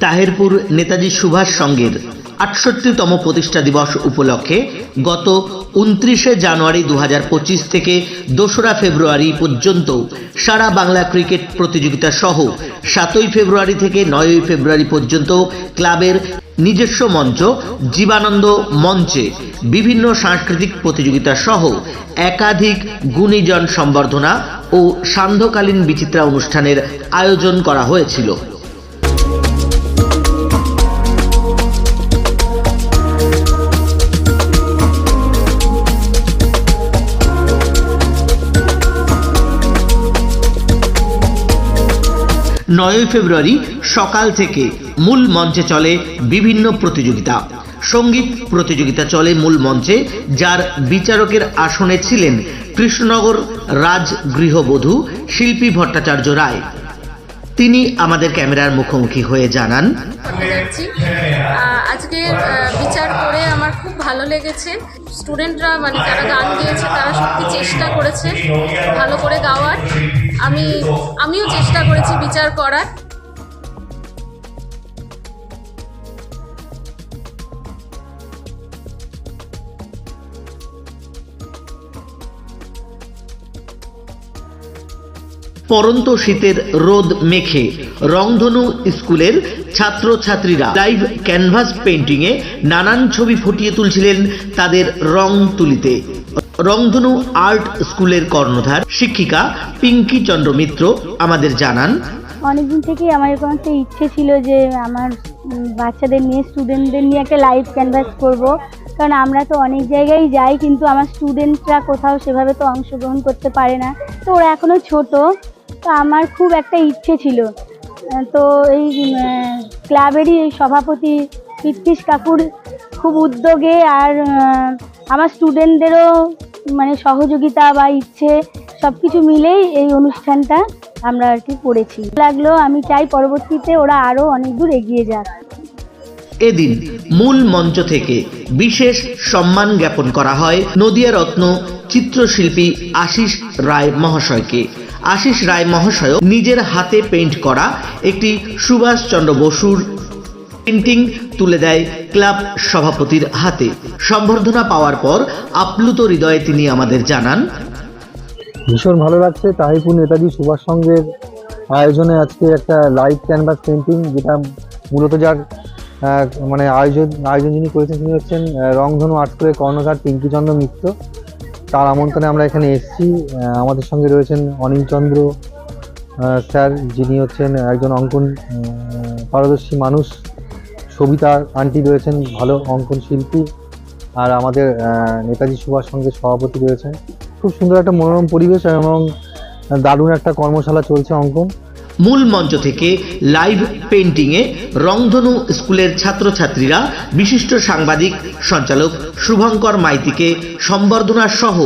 তাহেরপুর নেতাজি সুভাষ সংঘের আটষট্টিতম প্রতিষ্ঠা দিবস উপলক্ষে গত উনত্রিশে জানুয়ারি দু পঁচিশ থেকে দোসরা ফেব্রুয়ারি পর্যন্ত সারা বাংলা ক্রিকেট প্রতিযোগিতা সহ সাতই ফেব্রুয়ারি থেকে নয়ই ফেব্রুয়ারি পর্যন্ত ক্লাবের নিজস্ব মঞ্চ, জীবানন্দ মঞ্চে বিভিন্ন সাংস্কৃতিক প্রতিযোগিতা সহ একাধিক গুণীজন সম্বর্ধনা ও সান্ধ্যকালীন বিচিত্রা অনুষ্ঠানের আয়োজন করা হয়েছিল। নয়ই ফেব্রুয়ারি সকাল থেকে মূল মঞ্চে চলে বিভিন্ন প্রতিযোগিতা। সংগীত প্রতিযোগিতা চলে মূল মঞ্চে যার বিচারকের আসনে ছিলেন কৃষ্ণনগর রাজ গৃহবধূ শিল্পী ভট্টাচার্য রায়। তিনি আমাদের ক্যামেরার মুখোমুখি হয়ে জানান। আহ, আজকে বিচার করে আমার খুব ভালো লেগেছে। স্টুডেন্টরা মানে যারা গান গেয়েছে তারা সত্যি চেষ্টা করেছে ভালো করে গাওয়ার। আমি, আমিও চেষ্টা করেছি বিচার করার। পরন্ত শীতের রোদ মেখে রংধনু স্কুলের ছাত্রছাত্রীরা লাইভ ক্যানভাস পেন্টিংয়ে নানান ছবি ফুটিয়ে তুলছিলেন তাদের রং তুলিতে। রংধনু আর্ট স্কুলের কর্ণধার, শিক্ষিকা পিঙ্কি চন্দ্র মিত্র আমাদের জানান। অনেকদিন থেকেই আমার এরকম একটা ইচ্ছে ছিল যে আমার বাচ্চাদের নিয়ে স্টুডেন্টদের নিয়ে একটা লাইভ ক্যানভাস করব। কারণ আমরা তো অনেক জায়গায় যাই, কিন্তু আমার স্টুডেন্টরা কোথাও সেভাবে তো অংশগ্রহণ করতে পারে না। তো ওরা এখনও ছোট, তো আমার খুব একটা ইচ্ছে ছিল। তো এই ক্লাবেরই সভাপতি পৃথ্বীশ কাকুর খুব উদ্যোগে আর আমার স্টুডেন্টদেরও মানে সহযোগিতা বা ইচ্ছে সব কিছু মিলেই এই অনুষ্ঠানটা আমরা আর কি করেছি। লাগল আমি চাই পরবর্তীতে ওরা আরও অনেক দূর এগিয়ে যাক। এদিন মূল মঞ্চ থেকে বিশেষ সম্মান জ্ঞাপন করা হয় নদিয়া রত্ন চিত্রশিল্পী আশিস রায় মহাশয়কে। আশিস রায় মহাশয় নিজের হাতে পেইন্ট করা একটি সুভাষচন্দ্র বসুর পেন্টিং তুলে দেয় ক্লাব সভাপতির হাতে। সম্বর্ধনা পাওয়ার পর আপ্লুত হৃদয়ে তিনি আমাদের জানান, ভীষণ ভালো লাগছে তাহিপুর নেতাজি সুভাষ সংঘের আয়োজনে আজকে একটা লাইভ ক্যানভাস পেন্টিং যেটা মূলত যার মানে আয়োজন আয়োজন যিনি করেছেন তিনি হচ্ছেন রংধনু স্কুলের কর্ণধার পিঙ্কিচন্দ্র মিত্র। তার আমন্ত্রণে আমরা এখানে এসেছি। আমাদের সঙ্গে রয়েছেন অনিল চন্দ্র স্যার, যিনি হচ্ছেন একজন অঙ্কন পারদর্শী মানুষ। সবিতা আন্টি রয়েছেন, ভালো অঙ্কন শিল্পী, আর আমাদের নেতাজি সুভাষ সঙ্গে সভাপতি রয়েছেন। খুব সুন্দর একটা মনোরম পরিবেশ এবং দারুণ একটা কর্মশালা চলছে অঙ্কন। মূল মঞ্চ থেকে লাইভ পেন্টিংয়ে রংধনু স্কুলের ছাত্রছাত্রীরা, বিশিষ্ট সাংবাদিক সঞ্চালক শুভঙ্কর মাইতিকে সম্বর্ধনা সহ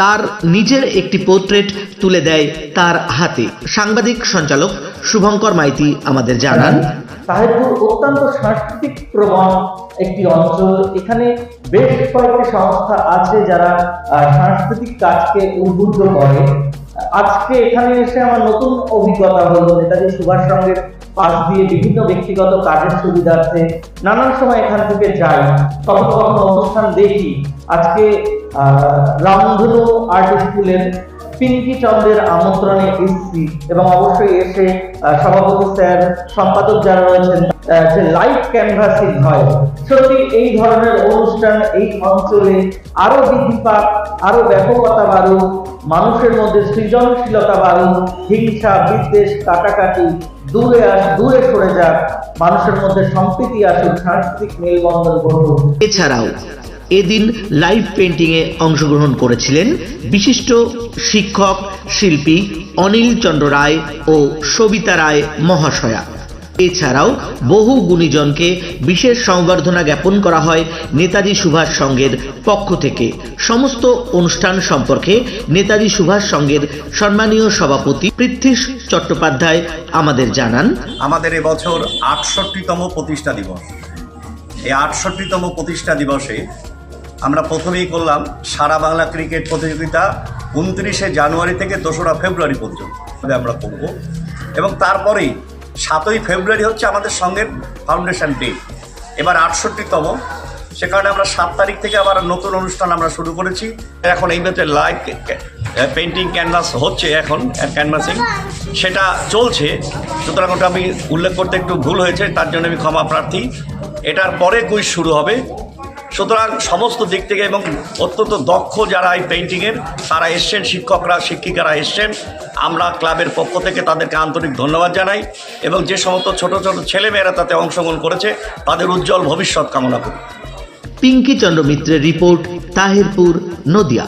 তার নিজের একটি পোর্ট্রেট তুলে দেয় তার হাতে। সাংবাদিক সঞ্চালক শুভঙ্কর মাইতি আমাদের জানান সাহেবপুর অত্যন্ত সাংস্কৃতিক প্রবণ একটি অঞ্চল। এখানে বেশ কয়েকটি সংস্থা আছে যারা সাংস্কৃতিক কাজকে উদ্বুদ্ধ করে। আজকে এখানে এসে আমার নতুন অভিজ্ঞতা হলো নেতাজি সুভাষ সঙ্গের পাশ দিয়ে বিভিন্ন ব্যক্তিগত কাজের সুবিধার্থে নানান সময় এখান থেকে যাই, কখনো কখনো অনুষ্ঠান দেখি। আজকে রামধনু আর্ট স্কুলের পিঙ্কি চন্দ্রের আমন্ত্রণে এসেছি এবং অবশ্যই এসে সভাপতি স্যার, সম্পাদক যারা রয়েছেন যে লাইভ ক্যানভাসিং হয়, সত্যি এই ধরনের অনুষ্ঠান এই অঞ্চলে আরও বৃদ্ধি পাক আরও ব্যাপকতা বাড়ুক, মানুষের মধ্যে সৃজনশীলতা বাড়ুক, হিংসা, বিদ্বেষ, কাটাকাটি দূরে আস, দূরে সরে যাক, মানুষের মধ্যে সম্প্রীতি আসুক, সাংস্কৃতিক মেলবন্ধন ঘটুক। এছাড়াও এদিন লাইভ পেন্টিংয়ে অংশগ্রহণ করেছিলেন বিশিষ্ট শিক্ষক, শিল্পী অনিল চন্দ্র রায় ও সবিতা রায় মহাশয়া। এছাড়াও বহু গুণীজনকে বিশেষ সংবর্ধনা জ্ঞাপন করা হয় নেতাজি সুভাষ সংঘের পক্ষ থেকে। সমস্ত অনুষ্ঠান সম্পর্কে নেতাজি সুভাষ সংঘের সম্মানীয় সভাপতি পৃথ্বীশ চট্টোপাধ্যায় আমাদের জানান। আমাদের এবছর আটষট্টিতম প্রতিষ্ঠা দিবস। এই আটষট্টিতম প্রতিষ্ঠা দিবসে আমরা প্রথমেই করলাম সারা বাংলা ক্রিকেট প্রতিযোগিতা উনত্রিশে জানুয়ারি থেকে দোসরা ফেব্রুয়ারি পর্যন্ত আমরা করব। এবং তারপরেই সাতই ফেব্রুয়ারি হচ্ছে আমাদের সঙ্গে ফাউন্ডেশন ডে। এবার আটষট্টিতম, সে কারণে আমরা সাত তারিখ থেকে আবার নতুন অনুষ্ঠান আমরা শুরু করেছি। এখন এই মুহূর্তে লাইভ পেন্টিং ক্যানভাস হচ্ছে এখন ক্যানভাসিং সেটা চলছে, সুতরাং ওটা আমি উল্লেখ করতে একটু ভুল হয়েছে, তার জন্য আমি ক্ষমা প্রার্থী। এটার পরে কুইজ শুরু হবে। সুতরাং সমস্ত দিক থেকে এবং অত্যন্ত দক্ষ যারা এই পেন্টিংয়ের তারা এসছেন, শিক্ষকরা, শিক্ষিকারা এসছেন। আমরা ক্লাবের পক্ষ থেকে তাদেরকে আন্তরিক ধন্যবাদ জানাই এবং যে সমস্ত ছোট ছোট ছেলেমেয়েরা তাতে অংশগ্রহণ করেছে, তাদের উজ্জ্বল ভবিষ্যৎ কামনা করি। পিঙ্কি চন্দ্র মিত্রের রিপোর্ট তাহিরপুর, নদিয়া।